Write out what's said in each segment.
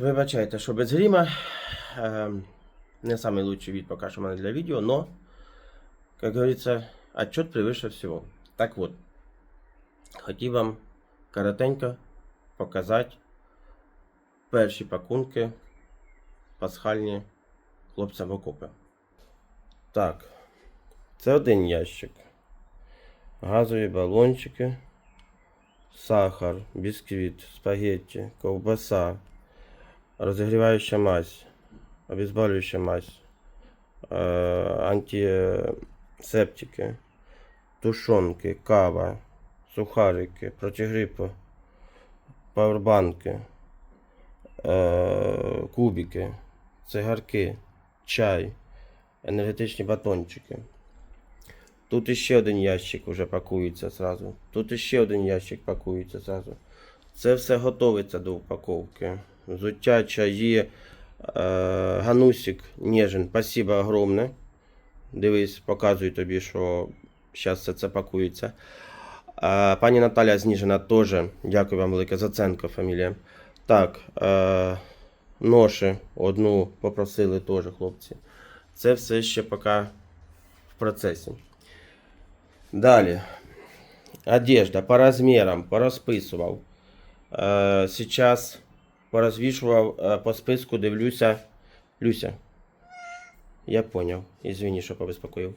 вибачайте, що без грима. Ем, не самый лучший вид пока что у для видео, но, как говорится, отчет превыше всего. Так вот, хотів вам коротенько показати перші пакунки пасхальні хлопцям окопи. Так, це один ящик. Газові балончики, сахар, бісквіт, спагетті, ковбаса, розігріваюча мазь, обезболююча мазь, е, антисептики, тушонки, кава, сухарики, протигрипу, павербанки, е, кубики, цигарки, чай, енергетичні батончики. Тут іще один ящик вже пакується зразу. Тут іще один ящик пакується зразу. Це все готовиться до упаковки. Взуття, чаї, е, ганусик, Нежин, спасибо огромне. Дивись, показую тобі, що зараз все це пакується. Е, пані Наталя Зніжена теж. Дякую вам велике. Заценко фамілія. Так, е, ноші одну попросили теж хлопці. Це все ще поки в процесі. Далі. Одежда по розмірам, порозписував. Сейчас порозвішував е, по списку, дивлюся. Люся. Я поняв. Извини, що побеспокоїв.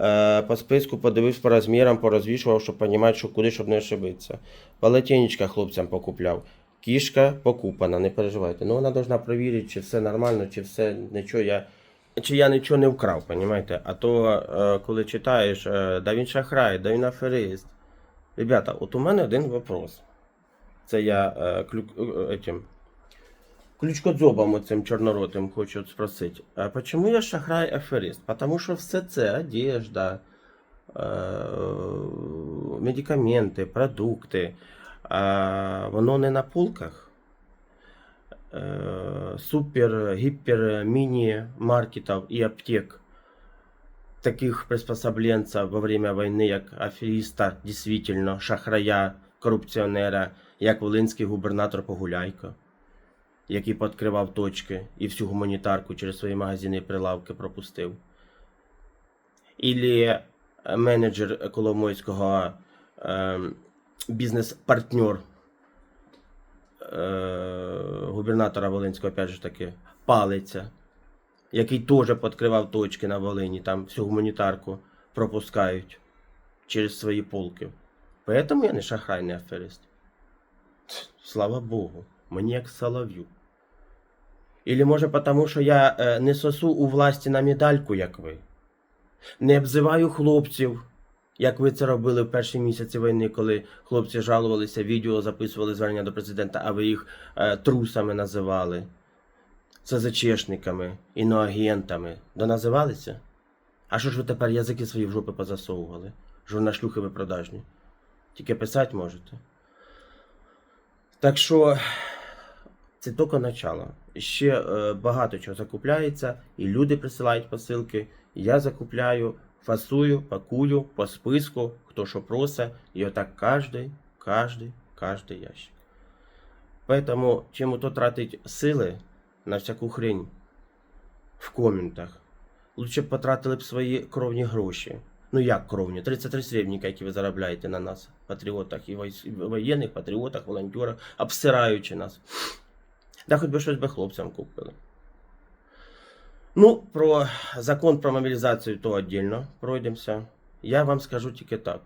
Е, по списку подивився по розмірам, порозвішував, щоб розуміти, що куди, щоб не ошибитися. Полотенечка хлопцям покупляв. Кішка покупана, не переживайте. Ну вона должна перевірити, чи все нормально, чи все нічого я. Чи я нічого не вкрав, понімаєте? А то, е, коли читаєш, е, да він шахрай, да він аферист. Ребята, от у мене один вопрос. Це я е, клю, е, этим, ключкодзобом оцим чорноротим хочу от спросити. А почему я шахрай аферист? Потому що все це одежда, е, медикаменти, продукти, воно не на полках. Е, супер, гипер, мини маркетов и аптек таких приспособленцев во время войны, як афериста, дійсно, шахрая, корупціонера, як волинський губернатор Погуляйко, який підкривав точки і всю гуманітарку через свої магазини і прилавки пропустив. Ілі е, менеджер Коломойського е, бізнес-партнер е, губернатора Волинського, опять же таки, палиця, який теж підкривав точки на Волині, там всю гуманітарку пропускають через свої полки. Поэтому я не шахрай, не аферист. Слава Богу, мені як солов'ю. Ілі може тому, що я е, не сосу у власті на медальку, як ви. Не обзиваю хлопців, як ви це робили в перші місяці війни, коли хлопці жалувалися, відео записували звернення до президента, а ви їх е, трусами називали, СЗЧшниками, іноагентами. Доназивалися? А що ж ви тепер язики свої в жопи позасовували? Журнашлюхи ви продажні. Тільки писати можете. Так що це тільки начало. Ще е, багато чого закупляється, і люди присилають посилки. Я закупляю, фасую, пакую по списку, хто що просить, і отак кожний, кожний, кожний ящик. Поэтому чим то тратить сили на всяку хрень в коментах, лучше б потратили б свої кровні гроші. Ну як кровні? 33 срібника, які ви заробляєте на нас, патріотах, і воєнних, патріотах, волонтерах, обсираючи нас. Да хоч би щось би хлопцям купили. Ну, про закон про мобілізацію то віддільно пройдемося. Я вам скажу тільки так.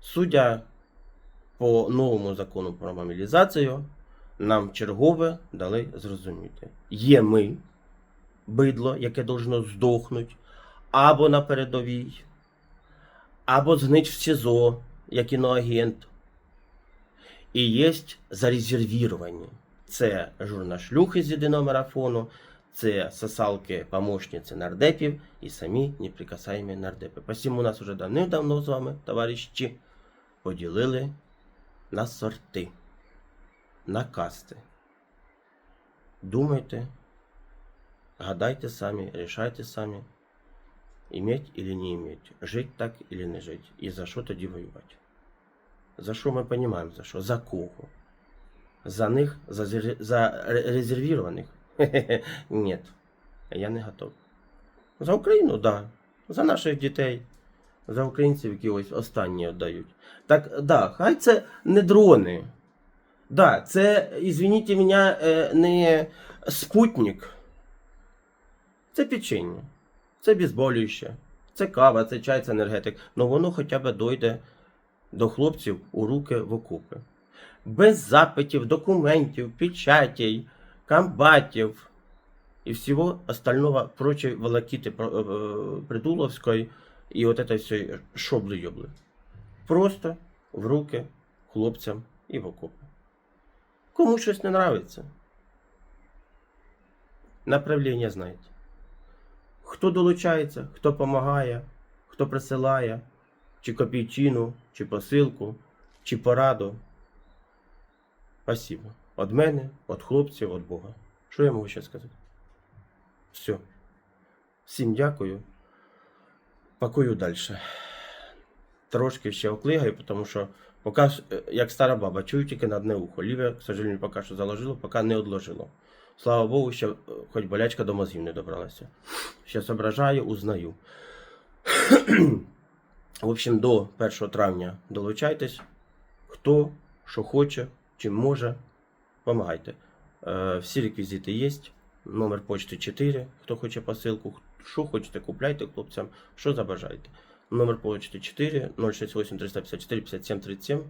Судя по новому закону про мобілізацію, нам чергове дали зрозуміти. Є ми, бидло, яке должно здохнути, або на передовій, або згнить в СІЗО, як іноагент. І є зарезервіровані. Це журнашлюхи з єдиного марафону, це сосалки помощниці нардепів і самі неприкасаємі нардепи. Посім у нас уже давним-давно з вами, товариші, поділили на сорти, на касти. Думайте, гадайте самі, рішайте самі, иметь или не иметь, жить так или не жить, і за що тоді воювати. За що ми розуміємо, за що? За кого? За них, за, за резервірованих? Ні, я не готов. За Україну, да. За наших дітей, за українців, які ось останні віддають. Так, да, хай це не дрони. Да, це, извините мене, е, не спутник. Це печення, це безболюще, це кава, це чай, це енергетик. Но воно хоча б дойде до хлопців у руки в окупи. Без запитів, документів, печатей, комбатів і всього остального прочей волокіти про- е, Придуловської і от это все шобли-йобли. Просто в руки хлопцям і в окопи. Кому щось не нравиться. Направлення знаєте. Хто долучається, хто допомагає, хто присилає, чи копійчину, чи посилку, чи пораду. Спасибо. От мене, от хлопців, от Бога. Що я можу ще сказати? Все. Всім дякую. Пакую далі. Трошки ще оклигаю, тому що поки, е, як стара баба, чую тільки на одне ухо. Ліве, к сожалению, поки що заложило, поки не одложило. Слава Богу, ще е, хоч болячка до мозгів не добралася. Ще зображаю, узнаю. В общем, до 1 травня долучайтесь. Хто що хоче, чим може, помагайте. Е, всі реквізити є. Номер почти 4, хто хоче посилку. Що хочете, купляйте хлопцям, що забажаєте. Номер почти 4 068 354 57 37.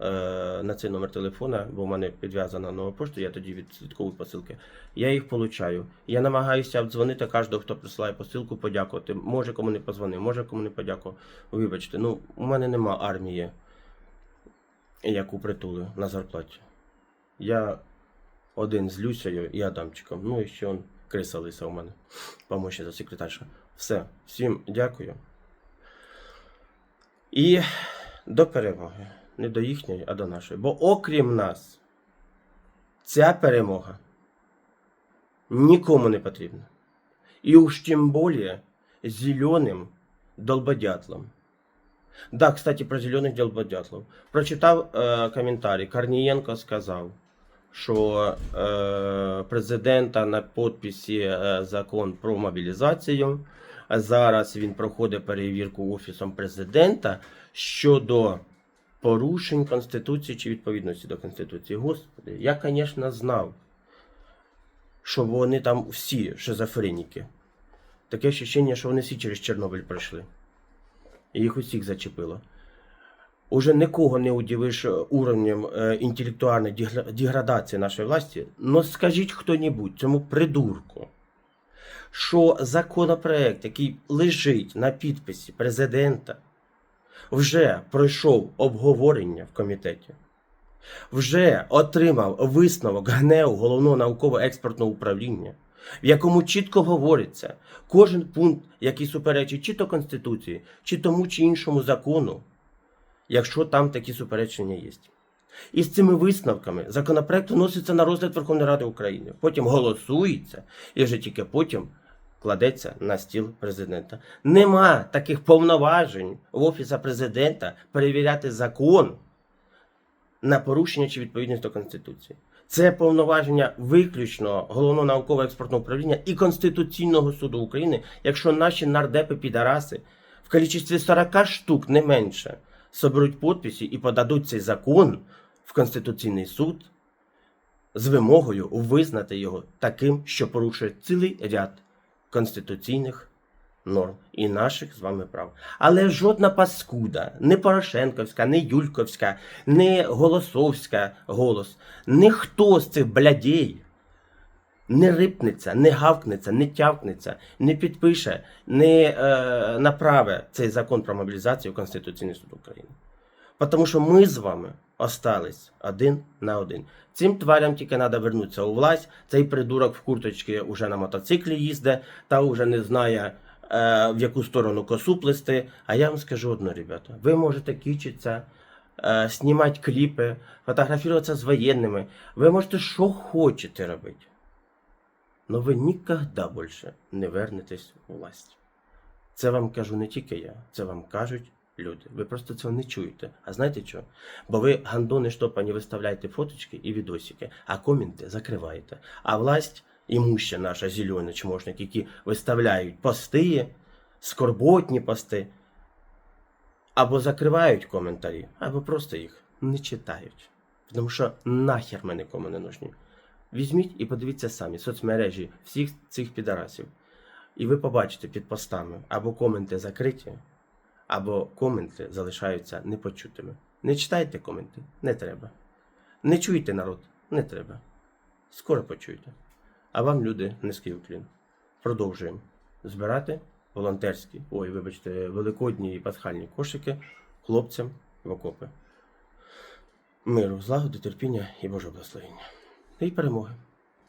Е, на цей номер телефона, бо в мене підв'язана нова пошта, я тоді відслідковую посилки. Я їх получаю. Я намагаюся обдзвонити кожного, хто присилає посилку, подякувати. Може кому не позвонив, може кому не подякував. Вибачте, ну у мене нема армії, яку притулю на зарплаті. Я один з Люсею і Адамчиком. Ну і ще он криса лиса у мене. Помощі за секретарша. Все. Всім дякую. І до перемоги. Не до їхньої, а до нашої. Бо окрім нас, ця перемога нікому не потрібна. І уж тим більше зеленим долбодятлом. Да, кстати, про зелених долбодятлов. Прочитав е, коментарі. Корнієнко сказав, що е, президента на підписі е, закон про мобілізацію. А зараз він проходить перевірку офісом президента щодо порушень Конституції чи відповідності до Конституції. Господи, я, звісно, знав, що вони там всі шизофреніки. Таке ощущення, що вони всі через Чорнобиль пройшли. Їх усіх зачепило. Уже нікого не удивиш е, уровнем е, інтелектуальної дегра- деградації нашої власті. Но скажіть хто-небудь цьому придурку, що законопроект, який лежить на підписі президента, вже пройшов обговорення в комітеті, вже отримав висновок ГНЕУ головного науково-експертного управління, в якому чітко говориться, кожен пункт, який суперечить чи то Конституції, чи тому чи іншому закону, якщо там такі суперечення є. І з цими висновками законопроект вноситься на розгляд Верховної Ради України, потім голосується і вже тільки потім кладеться на стіл президента. Нема таких повноважень в Офіса президента перевіряти закон на порушення чи відповідність до Конституції. Це повноваження виключно головного науково-експортного управління і Конституційного суду України, якщо наші нардепи підараси в кількості 40 штук не менше соберуть підписи і подадуть цей закон в Конституційний суд з вимогою визнати його таким, що порушує цілий ряд конституційних норм і наших з вами прав. Але жодна паскуда, не Порошенковська, не Юльковська, не Голосовська голос, ніхто з цих блядей не рипнеться, не гавкнеться, не тявкнеться, не підпише, не е, направе цей закон про мобілізацію Конституційний суд України. Тому що ми з вами остались один на один. Цим тварям тільки треба вернутися у власть. Цей придурок в курточці уже на мотоциклі їздить, та вже не знає, в яку сторону косу плести. А я вам скажу одне, ребята, ви можете кічитися, е, знімати кліпи, фотографуватися з воєнними. Ви можете що хочете робити. Но ви ніколи більше не вернетесь у власть. Це вам кажу не тільки я, це вам кажуть люди. Ви просто цього не чуєте. А знаєте що? Бо ви гандони штопані виставляєте фоточки і відосики, а коменти закриваєте. А власть імуща наша зелена чмошник, які виставляють пости, скорботні пости, або закривають коментарі, або просто їх не читають. Тому що нахер мене кому не нужні. Візьміть і подивіться самі соцмережі всіх цих підарасів. І ви побачите під постами або коменти закриті, або коменти залишаються непочутими. Не читайте коменти, не треба. Не чуйте народ, не треба. Скоро почуйте. А вам, люди, низький уклін. Продовжуємо збирати волонтерські, ой, вибачте, великодні і пасхальні кошики хлопцям в окопи. Миру, злагоди, терпіння і Божого благословення. І перемоги.